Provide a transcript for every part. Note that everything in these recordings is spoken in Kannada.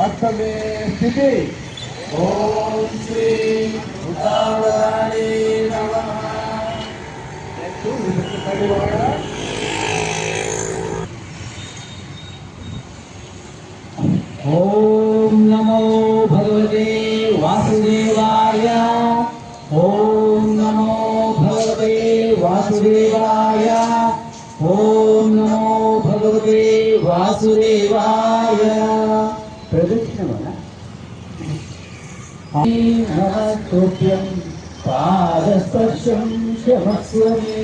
मत में स्थिति। ओम श्री उदावधानी नमः। ओम नमो भगवते वासुदेवाय। ओम नमो भगवते वासुदेवाय। ओम नमो भगवते वासुदेवाय। ನಮಸ್ತೋಭ್ಯಂ ಪಾದಸ್ಪರ್ಶಂ ಕ್ಷಮಸ್ವಮೇ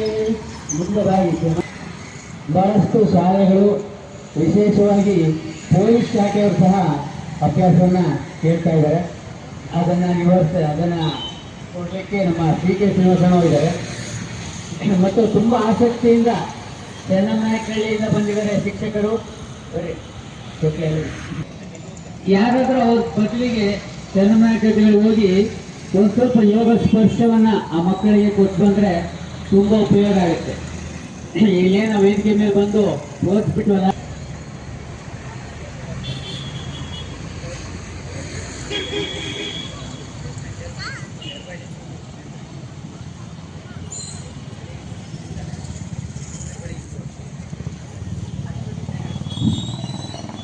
ಬಹಳಷ್ಟು ಶಾಲೆಗಳು ವಿಶೇಷವಾಗಿ ಪೊಲೀಸ್ ಶಾಖೆಯವರು ಸಹ ಅಭ್ಯಾಸವನ್ನ ಕೇಳ್ತಾ ಇದ್ದಾರೆ. ಅದನ್ನ ನಿವಾರಿಸ, ಅದನ್ನ ಕೊಡಲಿಕ್ಕೆ ನಮ್ಮ ಸಿ ಕೆ ಶ್ರೀನಿವಾಸ ಇದ್ದಾರೆ. ಮತ್ತು ತುಂಬ ಆಸಕ್ತಿಯಿಂದ ಚೆನ್ನಮ್ಮನಹಳ್ಳಿಯಿಂದ ಬಂದಿದ್ದಾರೆ ಶಿಕ್ಷಕರು. ಜೊತೆಯಲ್ಲಿ. ಯಾರಾದರೂ ಅವ್ರ ಬದಲಿಗೆ ಚೆನ್ನಮ್ಮನಹಳ್ಳಿಗೆ ಹೋಗಿ ಒಂದು ಸ್ವಲ್ಪ ಯೋಗ ಸ್ಪರ್ಶವನ್ನ ಆ ಮಕ್ಕಳಿಗೆ ಕೊಟ್ಟು ಬಂದ್ರೆ ತುಂಬಾ ಉಪಯೋಗ ಆಗುತ್ತೆ. ಇಲ್ಲೇನು ವೇದಿಕೆ ಮೇಲೆ ಬಂದು ಓದಿಸ್ಬಿಟ್ವಲ್ಲ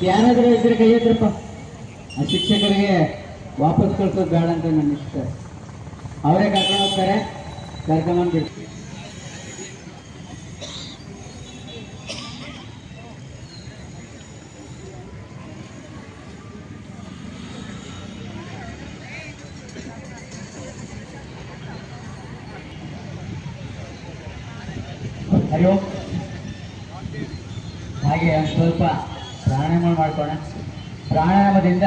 ಯಾರಾದರೂ ಇದ್ರೆ ಕೈ ಎತ್ತರಪ್ಪ. ಆ ಶಿಕ್ಷಕರಿಗೆ ವಾಪಸ್ ಕಳ್ಸೋದು ಬೇಡ ಅಂತ ನನ್ನ ಇಷ್ಟ. ಅವರೇ ಕರ್ಕೊಂಡು ಹೋಗ್ತಾರೆ, ಕರ್ಕೊಂಡ್ ಬಿಡ್ತೀವಿ ಹಾಗೆ ಸ್ವಲ್ಪ ಪ್ರಾಣಾಯಾಮ ಮಾಡ್ಕೋಣ ಪ್ರಾಣಾಯಾಮದಿಂದ